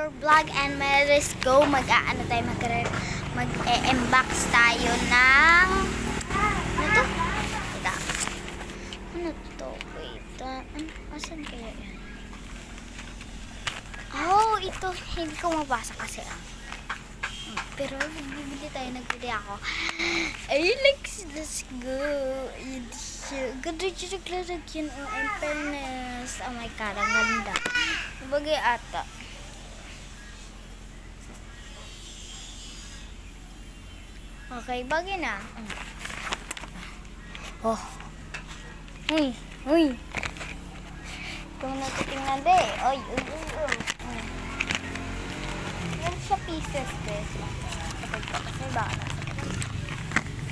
Your vlog and let's go mag-aano tayo mag mag-e-embox tayo ng ano to? Teka. Ano to? Wait. Uh? Asan kaya yan? Oh, ito. Hindi ko mabasa kasi ah. Hmm, Pero bibili tayo, nagbili ako. Ay, let's, let's go. Ganda siya naglalagyan. Oh, in. Oh my God, ang ganda. Bagay ata. Okay, bagay na. Oh. Uy, uy. Ito na titingnan de. Oy, uy, uy, uy. Mm. Yan siya pieces, guys. Kasi baka nasa.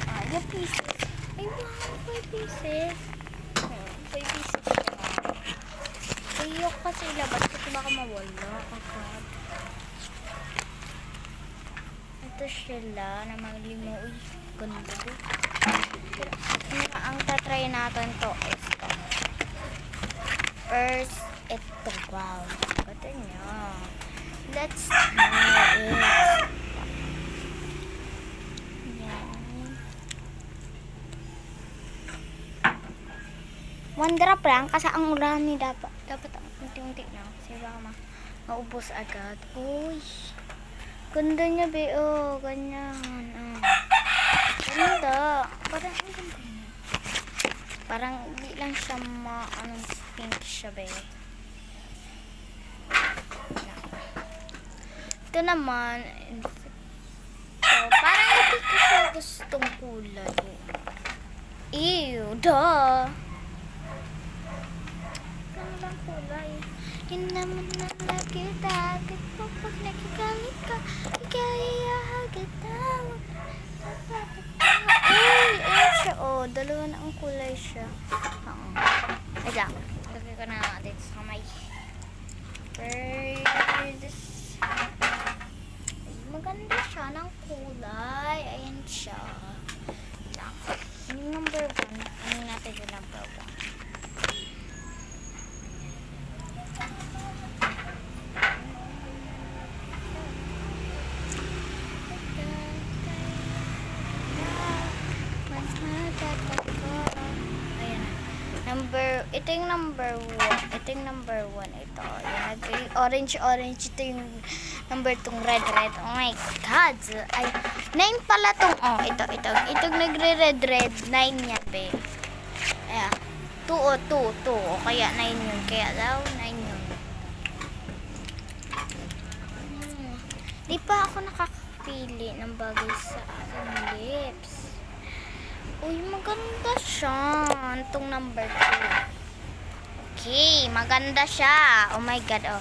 Ah, yung pieces. Ay, wow, five pieces. Hmm, five pieces. Ayok kasi ilabas kasi baka mawala. Kakad. Ito sila na maglimo. Uy, ganda ko. Ang, ang tatry natin to is to. First, ito. Wow. Ganda niya. Let's try it. One drop lang kasi ang rami dapat. Dapat unti-unti na. Kasi baka ma maubos agad. Uy. Ganda niya, be. Oh, ganyan. Oh. Ganda. Parang, ang ganda niya. Parang, di lang siya ma, anong pink siya, be. Ito naman, so, parang hindi ko siya gustong kulay. Ew, duh. Ano lang kulay? Hindi naman na nakita agad mo pag nakikalit ka. Kaya agad na. Uy, ayun siya. Oh, dalawa na ang kulay siya. Oo. Ay, lang. Lagay ko na dito sa kamay. Birds. Ay, maganda siya ng kulay. Ayan siya. Ito yung number one. Ito yung number one. Ito. Nag- orange, orange. Ito yung number tong red, red. Oh my God. Ay, nine pala tong, oh, ito, ito. Ito nagre-red, red. Nine yan, be. Ayan. Two o two, two. O kaya nine yun. Kaya daw, nine yun. Hmm. Di pa ako nakakapili ng bagay sa aking lips. Uy, maganda siya. Itong number 2. Okay, maganda siya. Oh my God, oh.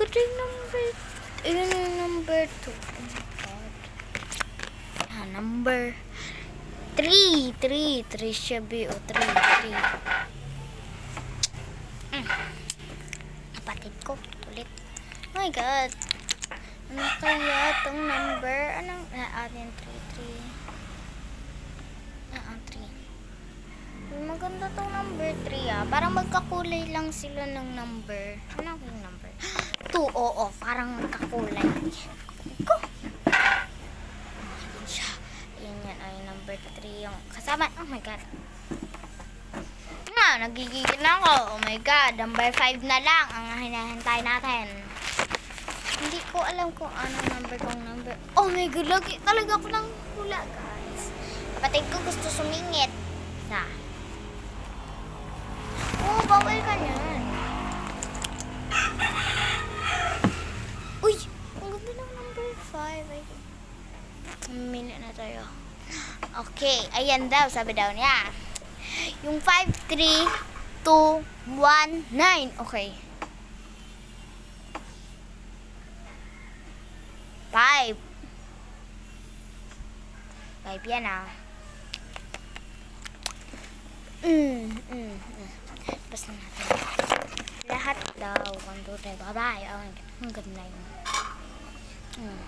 Yung number... Ayun yung number 2. Oh my God. Ah, number 3. 3. 3 siya, B. Oh, 3. 3. Mm. Kapatid ko. Ulit. Oh my God. Ano kaya itong number? Anong... Ah, atin 3. 3. Ah, ah, 3. Maganda tong number 3 ah. Parang magkakulay lang sila ng number. Ano yung number? 2, oo. Parang magkakulay. Ko. Ayan yan ay number 3 yung kasama. Oh my God. Na, nagigigil na ako. Oh my God. Number 5 na lang ang hinahintay natin. Hindi ko alam kung ano number kong number. Oh my God. Lagi talaga ako ng hula, guys. Kapatid ko gusto sumingit. Sa. Oo, bawal ka niyan. Uy! Ang ganda ng number 5. Ay, Mamili na tayo. Okay. Ayan daw, sabi daw niya. Yung 5, 3, 2, 1, 9. Okay. 5. 5 yan ah. Mm, mm, mm. Tapos na natin. Lahat daw. One, two, three, bye-bye. Oh, ang ganda yun. Mm.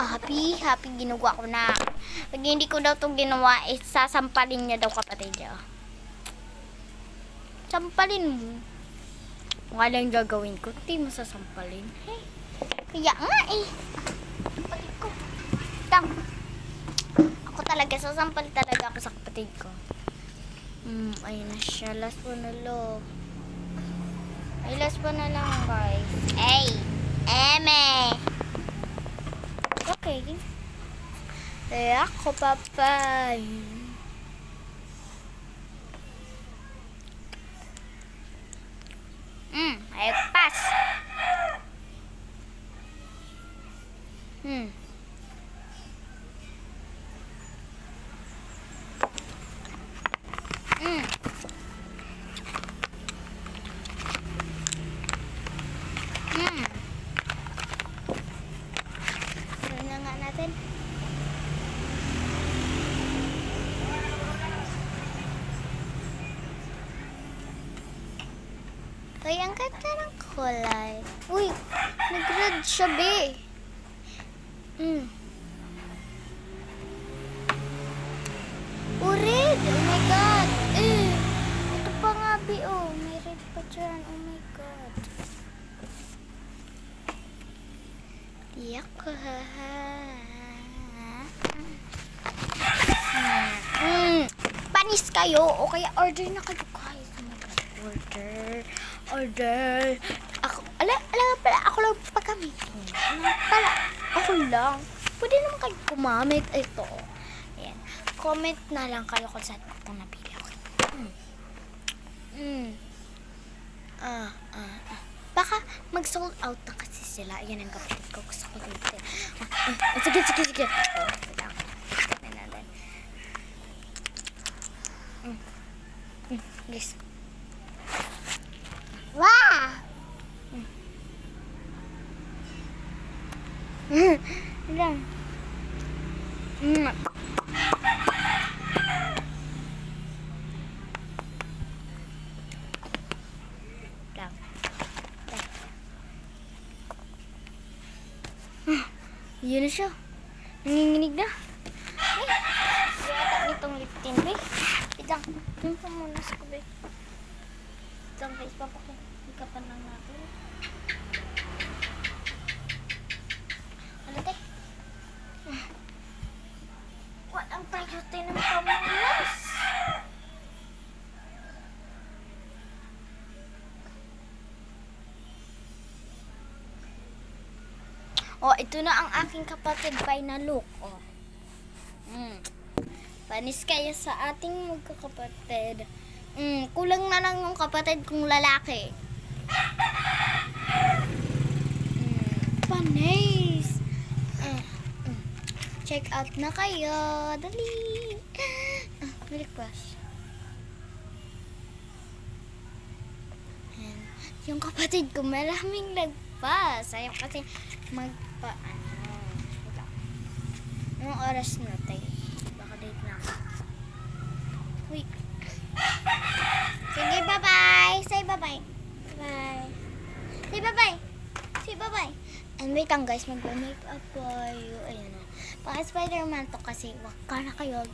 Ah, happy, happy ginagawa ko na. Pag hindi ko daw itong ginawa, eh, sasampalin niya daw kapatid niya. Sampalin mo. Kung ano yung gagawin ko, di mo sasampalin. Hey, kaya nga eh. Sampalin ko. Tang. Ako talaga, sasampal talaga ako sa kapatid ko. Hmm, ayun na siya. Last one na lo. Ay, last one na lang, guys. Ay, eme. Okay. Eh, ako, papay. Hmm, ay, pass. Hmm. Hmm. Ano na nga natin? Uy, ang ganda ng kulay. Uy, nag-red siya, be. Mm. Oh, red! Dyan. Oh my God. Yak, Mm. Panis kayo o kaya order na kayo guys. Oh my order. Order. Ako, ala, ala pala, ako lang pa kami. Ano pala, ako lang. Pwede naman kayo gumamit. Ito. Ayan. Comment na lang kayo kung saan ako nabili. Okay. Mm. Mm. Ah, ah, ah. Baka mag-sold out na kasi sila. Ayan ang kapatid ko. Gusto ko dito. Ah, ah, sige, sige, sige. Oh, lang. Mm. Mm. Guys. Wow! Mm. Lang. Mm. Yun na siya. Nanginginig na. Ay, yata nitong lip tint, be. Itang, yun pa muna sa kubi. Itang guys, papakikapan lang natin. Ano, te? Ah. Walang tayo tayo ng pamulas. Oh, ito na ang aking kapatid final look. Oh. Mm. Panis kaya sa ating magkakapatid. Mm, kulang na lang yung kapatid kong lalaki. Mm, panis. Ah, mm. Check out na kayo. Dali. Ah, may request. Ayan. Yung kapatid ko maraming nagpas. Ayaw kasi magpa ano. wait lang. Anong oras na tayo? Baka date na ako. Uy. Sige, bye-bye. Say bye-bye. Bye. Say bye-bye. Say bye-bye. And wait lang guys, magpa-make up tayo. Ayun na. Paka Spider-Man to kasi waka na kayo.